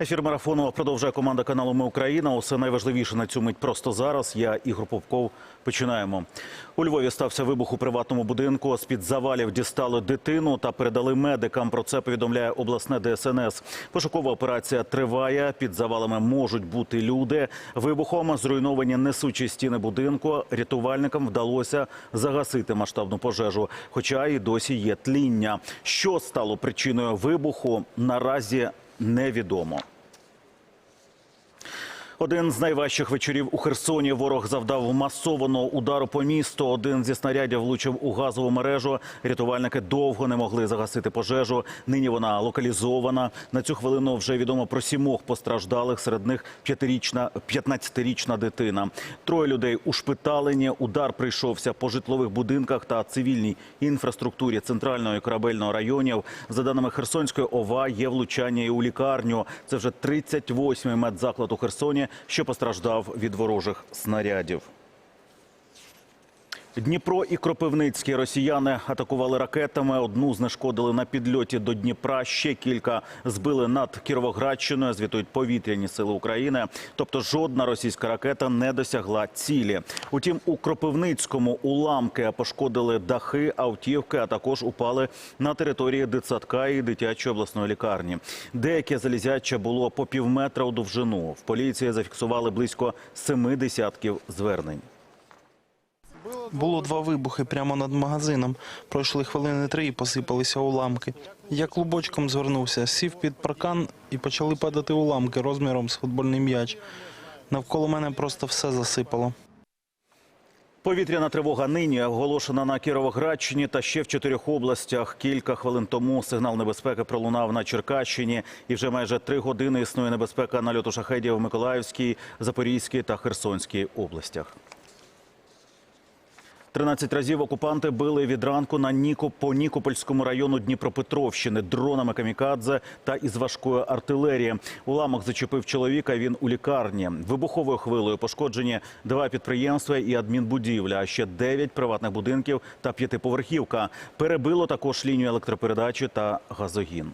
Ефір марафону продовжує команда каналу Ми Україна. Усе найважливіше на цю мить просто зараз. Я Ігор Попков. Починаємо. У Львові стався вибух у приватному будинку. З під завалів дістали дитину та передали медикам. Про це повідомляє обласне ДСНС. Пошукова операція триває. Під завалами можуть бути люди. Вибухом зруйновані несучі стіни будинку. Рятувальникам вдалося загасити масштабну пожежу, хоча і досі є тління. Що стало причиною вибуху? Наразі невідомо. Один з найважчих вечорів у Херсоні ворог завдав масованого удару по місту. Один зі снарядів влучив у газову мережу. Рятувальники довго не могли загасити пожежу. Нині вона локалізована. На цю хвилину вже відомо про сімох постраждалих. Серед них п'ятирічна, 15-річна дитина. Троє людей ушпиталені. Удар прийшовся по житлових будинках та цивільній інфраструктурі центрального і корабельного районів. За даними Херсонської ОВА, є влучання і у лікарню. Це вже 38-й медзаклад у Херсоні, що постраждав від ворожих снарядів. Дніпро і Кропивницький росіяни атакували ракетами. Одну знешкодили на підльоті до Дніпра. Ще кілька збили над Кіровоградщиною. Звітують повітряні сили України. Тобто жодна російська ракета не досягла цілі. Утім, у Кропивницькому уламки пошкодили дахи, автівки, а також упали на території дитсадка і дитячої обласної лікарні. Деяке залізяче було по півметра у довжину. В поліції зафіксували близько семи десятків звернень. Було два вибухи прямо над магазином. Пройшли хвилини три і посипалися уламки. Я клубочком звернувся, сів під паркан і почали падати уламки розміром з футбольний м'яч. Навколо мене просто все засипало. Повітряна тривога нині оголошена на Кіровоградщині та ще в чотирьох областях. Кілька хвилин тому сигнал небезпеки пролунав на Черкащині. І вже майже три години існує небезпека нальоту шахедів в Миколаївській, Запорізькій та Херсонській областях. 13 разів окупанти били від ранку на Ніко по Нікопольському району Дніпропетровщини дронами камікадзе та із важкої артилерії. Уламок зачепив чоловіка. Він у лікарні. Вибуховою хвилею пошкоджені два підприємства і адмінбудівля, а ще 9 приватних будинків та п'ятиповерхівка. Перебило також лінію електропередачі та газогін.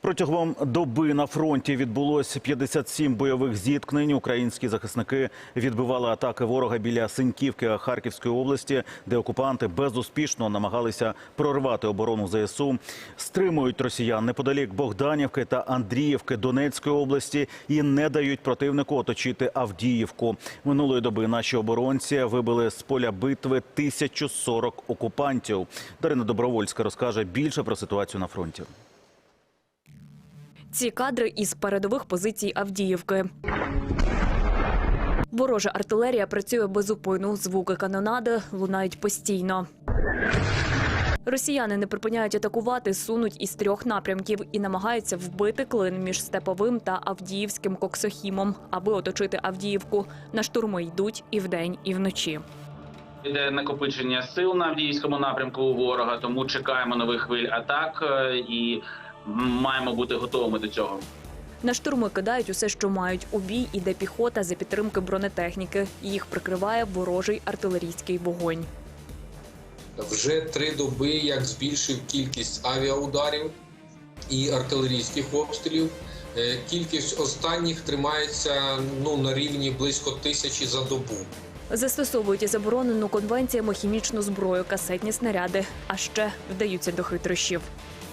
Протягом доби на фронті відбулося 57 бойових зіткнень. Українські захисники відбивали атаки ворога біля Синьківки Харківської області, де окупанти безуспішно намагалися прорвати оборону ЗСУ. Стримують росіян неподалік Богданівки та Андріївки Донецької області і не дають противнику оточити Авдіївку. Минулої доби наші оборонці вибили з поля битви 1040 окупантів. Дарина Добровольська розкаже більше про ситуацію на фронті. Ці кадри із передових позицій Авдіївки. Ворожа артилерія працює безупинно. Звуки канонади лунають постійно. Росіяни не припиняють атакувати, сунуть із трьох напрямків і намагаються вбити клин між степовим та Авдіївським коксохімом, аби оточити Авдіївку. На штурми йдуть і вдень, і вночі. Іде накопичення сил на Авдіївському напрямку у ворога, тому чекаємо нових хвиль атак е, і маємо бути готовими до цього. На штурми кидають усе, що мають. У бій іде піхота за підтримки бронетехніки. Їх прикриває ворожий артилерійський вогонь. Вже три доби як збільшив кількість авіаударів і артилерійських обстрілів. Е, Кількість останніх тримається ну на рівні близько тисячі за добу. Застосовують і заборонену конвенціями хімічну зброю, касетні снаряди, а ще вдаються до хитрощів.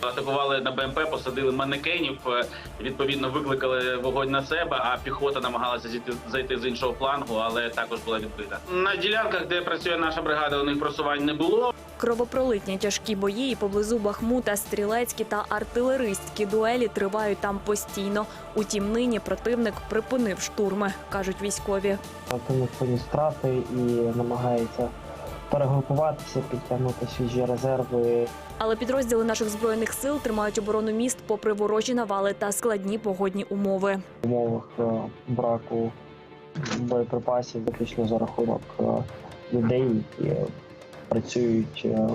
Атакували на БМП, посадили манекенів. е, Відповідно, викликали вогонь на себе. А піхота намагалася зійти зайти з іншого флангу, але також була відбита. На ділянках, де працює наша бригада, у них просувань не було. Кровопролитні тяжкі бої і поблизу Бахмута, стрілецькі та артилеристські дуелі тривають там постійно. Утім, нині противник припинив штурми, кажуть військові. Противник поніс втрати і намагається перегрупуватися, підтягнути свіжі резерви. Але підрозділи наших збройних сил тримають оборону міст попри ворожі навали та складні погодні умови. В умовах е, браку боєприпасів виключно за рахунок е, людей, які працюють е,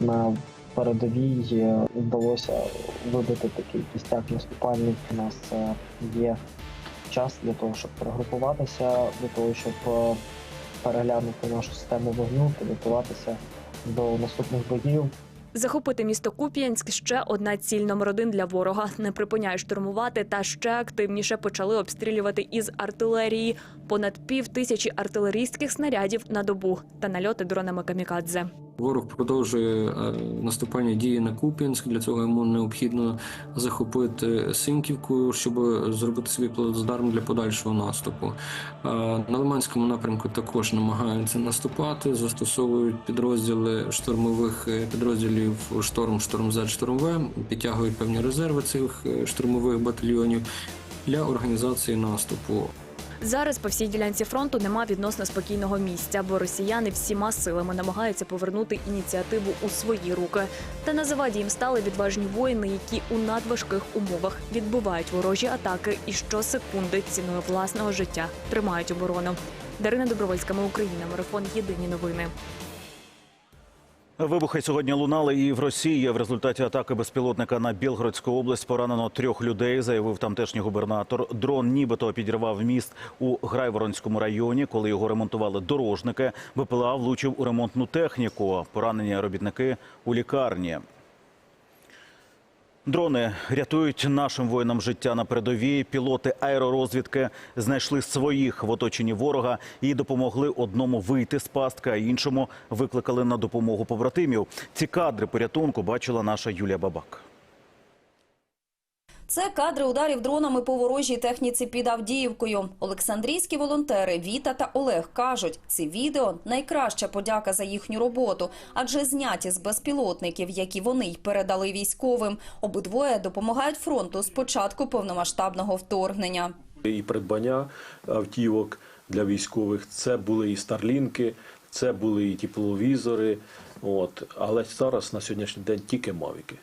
на передовій. Вдалося вибити такий кістяк наступальний. У нас є час для того, щоб перегрупуватися, для того, щоб переглянути нашу систему вогню, підготуватися до наступних боїв. Захопити місто Куп'янськ ще одна ціль номер один для ворога. Не припиняє штурмувати та ще активніше почали обстрілювати із артилерії. Понад пів тисячі артилерійських снарядів на добу та нальоти дронами камікадзе. Ворог продовжує е, наступальні дії на Куп'янськ. Для цього йому необхідно захопити Синківку, щоб зробити свій плацдарм для подальшого наступу. Е, На Лиманському напрямку також намагаються наступати, застосовують підрозділи штурмових е, підрозділів шторм, шторм З, шторм В, підтягують певні резерви цих е, штурмових батальйонів для організації наступу. Зараз по всій ділянці фронту нема відносно спокійного місця, бо росіяни всіма силами намагаються повернути ініціативу у свої руки. Та на заваді їм стали відважні воїни, які у надважких умовах відбувають ворожі атаки і щосекунди ціною власного життя тримають оборону. Дарина Добровольська, ми Україна, марафон Єдині новини. Вибухи сьогодні лунали і в Росії. В результаті атаки безпілотника на Білгородську область поранено трьох людей, заявив тамтешній губернатор. Дрон нібито підірвав міст у Грайворонському районі, коли його ремонтували дорожники. БПЛА влучив у ремонтну техніку. Поранені робітники у лікарні. Дрони рятують нашим воїнам життя на передовій. Пілоти аеророзвідки знайшли своїх в оточенні ворога і допомогли одному вийти з пастки, а іншому викликали на допомогу побратимів. Ці кадри порятунку бачила наша Юлія Бабак. Це кадри ударів дронами по ворожій техніці під Авдіївкою. Олександрійські волонтери Віта та Олег кажуть, ці відео найкраща подяка за їхню роботу, адже зняті з безпілотників, які вони й передали військовим. Обидвоє допомагають фронту з початку повномасштабного вторгнення. і придбання автівок для військових. Це були і старлінки, це були і тепловізори. От але зараз на сьогоднішній день тільки мавіки.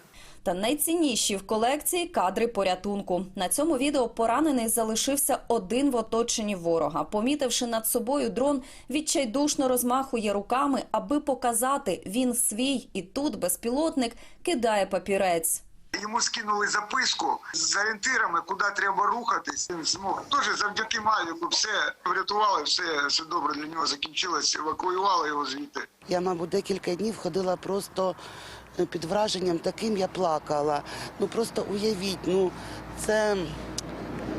Та найцінніші в колекції кадри порятунку. На цьому відео поранений залишився один в оточенні ворога. Помітивши над собою дрон, відчайдушно розмахує руками, аби показати він свій. І тут безпілотник кидає папірець. Йому скинули записку з орієнтирами, куди треба рухатись. Він змог теж завдяки Мавіку все врятували, все, все добре для нього закінчилось. Евакуювали його звідти. Я, мабуть, декілька днів ходила просто е, під враженням таким, я плакала. Ну просто уявіть, ну це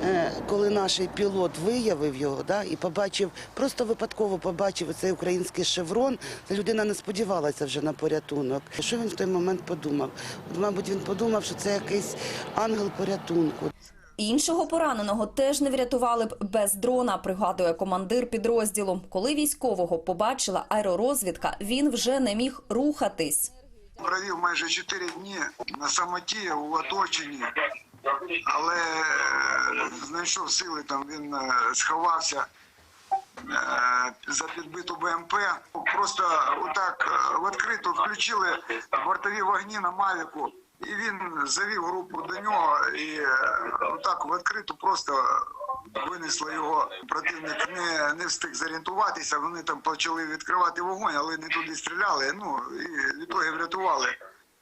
е, коли наш пілот виявив його, да, і побачив, просто випадково побачив цей український шеврон, людина не сподівалася вже на порятунок. Що він в той момент подумав? От, мабуть, він подумав, що це якийсь ангел порятунку. Іншого пораненого теж не врятували б без дрона, пригадує командир підрозділу. Коли військового побачила аеророзвідка, він вже не міг рухатись. Провів майже 4 дні на самоті у оточенні, але е, знайшов сили. Там він е, сховався е, за підбиту БМП. Просто отак відкрито включили бортові вогні на Мавіку. І він завів групу до нього і отак в відкриту просто винесли його. Противник не, не встиг зорієнтуватися. Вони там почали відкривати вогонь, але не туди стріляли. Ну і відтоді врятували.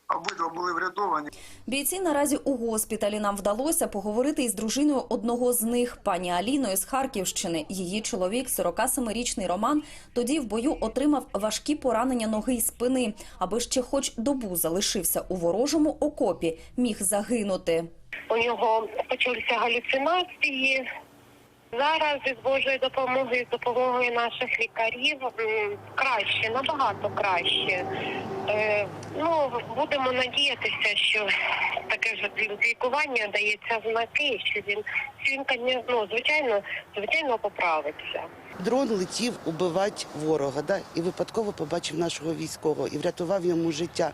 Обидва були врятовані. Бійці наразі у госпіталі нам вдалося поговорити із дружиною одного з них, пані Аліною з Харківщини. Її чоловік, 47-річний Роман, тоді в бою отримав важкі поранення ноги й спини. Аби ще хоч добу залишився у ворожому окопі, міг загинути. У нього почалися галюцинації. Зараз із Божою допомогою, з допомогою наших лікарів краще, набагато краще. Ну, будемо надіятися, що таке ж лікування дається знаки, що він, він ну, звичайно, звичайно поправиться. Дрон летів убивати ворога, да? і випадково побачив нашого військового і врятував йому життя.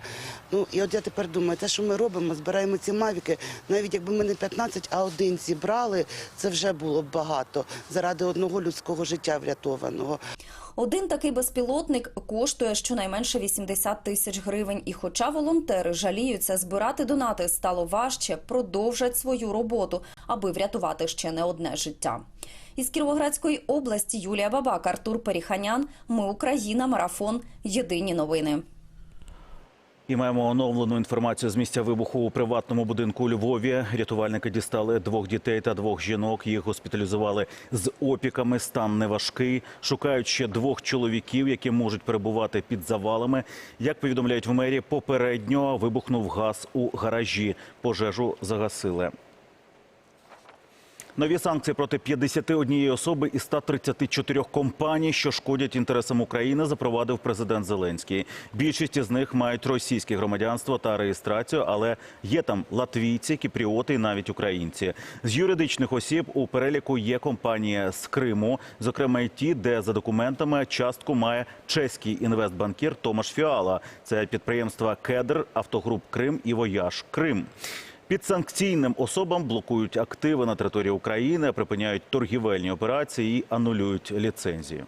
Ну і от я тепер думаю, те, що ми робимо, збираємо ці мавіки, навіть якби ми не 15, а один зібрали, це вже було б багато заради одного людського життя врятованого. Один такий безпілотник коштує щонайменше 80 тисяч гривень. І хоча волонтери жаліються, збирати донати стало важче, продовжать свою роботу, аби врятувати ще не одне життя. Із Кіровоградської області Юлія Бабак, Артур Періханян. Ми Україна. Марафон. Єдині новини. І маємо оновлену інформацію з місця вибуху у приватному будинку у Львові. Рятувальники дістали двох дітей та двох жінок. Їх госпіталізували з опіками. Стан неважкий. Шукають ще двох чоловіків, які можуть перебувати під завалами. Як повідомляють в мерії, попередньо вибухнув газ у гаражі. Пожежу загасили. Нові санкції проти 51 особи і 134 компаній, що шкодять інтересам України, запровадив президент Зеленський. Більшість із них мають російське громадянство та реєстрацію, але є там латвійці, кіпріоти і навіть українці. З юридичних осіб у переліку є компанії з Криму, зокрема й ті, де за документами частку має чеський інвестбанкір Томаш Фіала. Це підприємства Кедр, Автогруп Крим і Вояж Крим. Підсанкційним особам блокують активи на території України, припиняють торгівельні операції і анулюють ліцензії.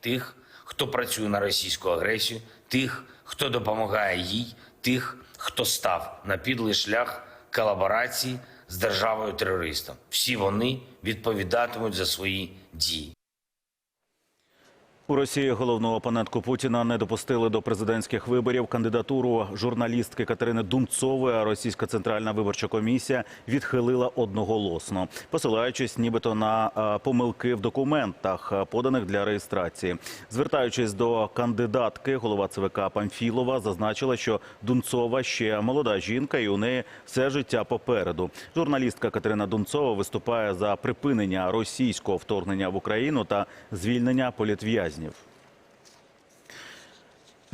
тих, хто працює на російську агресію, тих, хто допомагає їй, тих, хто став на підлий шлях колаборації з державою терористом. Всі вони відповідатимуть за свої дії. У Росії головну опонентку Путіна не допустили до президентських виборів. Кандидатуру журналістки Катерини Дунцової а російська центральна виборча комісія відхилила одноголосно, посилаючись нібито на е, помилки в документах, е, поданих для реєстрації. Звертаючись до кандидатки, голова ЦВК Памфілова зазначила, що Дунцова ще молода жінка, і у неї все життя попереду. Журналістка Катерина Дунцова виступає за припинення російського вторгнення в Україну та звільнення політв'язнів.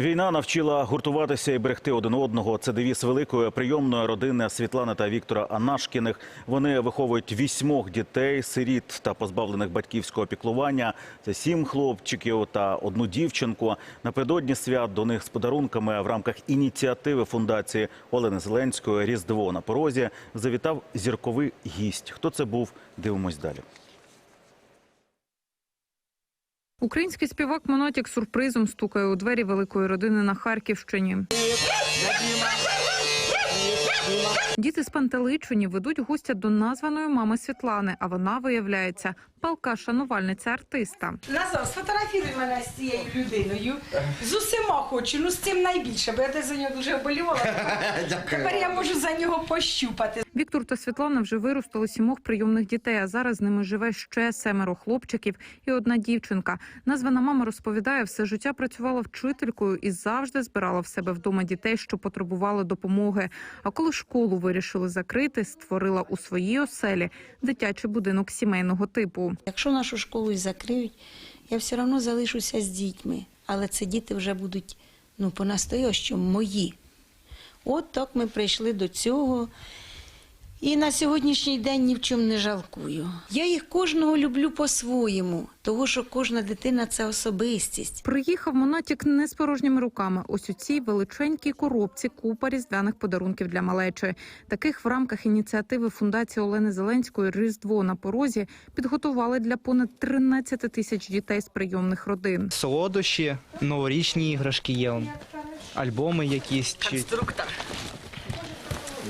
Війна навчила гуртуватися і берегти один одного. Це девіз великої прийомної родини Світлани та Віктора Анашкіних. Вони виховують вісьмох дітей, сиріт та позбавлених батьківського піклування. Це сім хлопчиків та одну дівчинку. Напередодні свят до них з подарунками в рамках ініціативи фундації Олени Зеленської Різдво на порозі завітав зірковий гість. Хто це був? Дивимось далі. Український співак Монатік сюрпризом стукає у двері великої родини на Харківщині. Діти спантеличені ведуть гостя до названої мами Світлани, а вона виявляється палка шанувальниця артиста. Назар, сфотографіруй мене з цією людиною. З усіма хочу, ну з цим найбільше, бо я десь за нього дуже оболівала. Тепер я можу за нього пощупати. Віктор та Світлана вже виростили сімох прийомних дітей. А зараз з ними живе ще семеро хлопчиків і одна дівчинка. Названа мама розповідає, все життя працювала вчителькою і завжди збирала в себе вдома дітей, що потребували допомоги. А коли школу вирішили закрити, створила у своїй оселі дитячий будинок сімейного типу. Якщо нашу школу і закриють, я все одно залишуся з дітьми. Але це діти вже будуть ну, по-настоящому мої. От так ми прийшли до цього. І на сьогоднішній день ні в чому не жалкую. Я їх кожного люблю по-своєму, тому що кожна дитина це особистість. Приїхав Монатік не з порожніми руками. Ось у цій величенькій коробці купа різдвяних подарунків для малечі. Таких в рамках ініціативи фундації Олени Зеленської Різдво на порозі підготували для понад 13 тисяч дітей з прийомних родин. Солодощі, новорічні іграшки є. Альбоми якісь. Чи... Конструктор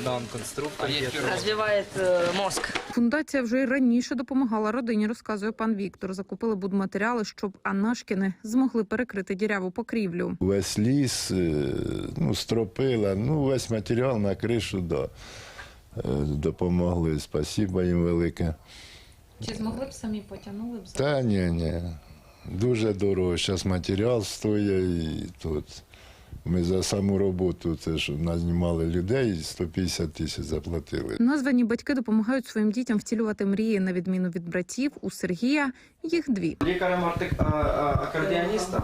Да, он конструктор розвиває е, мозк. Фундація вже й раніше допомагала родині, розказує пан Віктор. Закупили будматеріали, щоб Анашкіни змогли перекрити діряву покрівлю. Весь ліс, е, ну, стропила, ну, весь матеріал на кришу да, е, допомогли. Спасибо їм велике. Чи змогли б самі потягнули б Та ні, ні. Дуже дорого. Зараз матеріал стоїть і тут. Ми за саму роботу, це що назнімали людей, 150 тисяч заплатили. Названі батьки допомагають своїм дітям втілювати мрії на відміну від братів. У Сергія їх дві. Лікарем акордіоністом.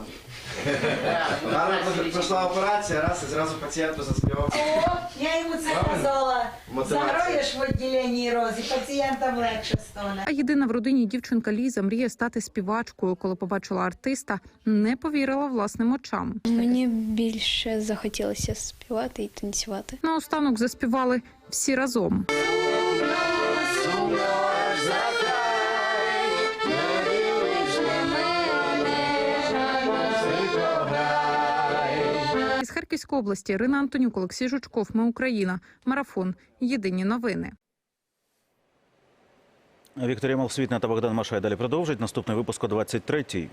Пройшла операція, раз і зразу пацієнту заспівав. О, я йому це казала. Загроєш в відділенні розі, пацієнтам легше стане. А єдина в родині дівчинка Ліза мріє стати співачкою. Коли побачила артиста, не повірила власним очам. Мені більше захотілося співати і танцювати. Наостанок заспівали всі разом. Із Харківської області Ірина Антонюк, Олексій Жучков. Ми Україна. Марафон. Єдині новини. Вікторія Малсвітна та Богдан Машай далі продовжать. Наступний випуск о 23-й.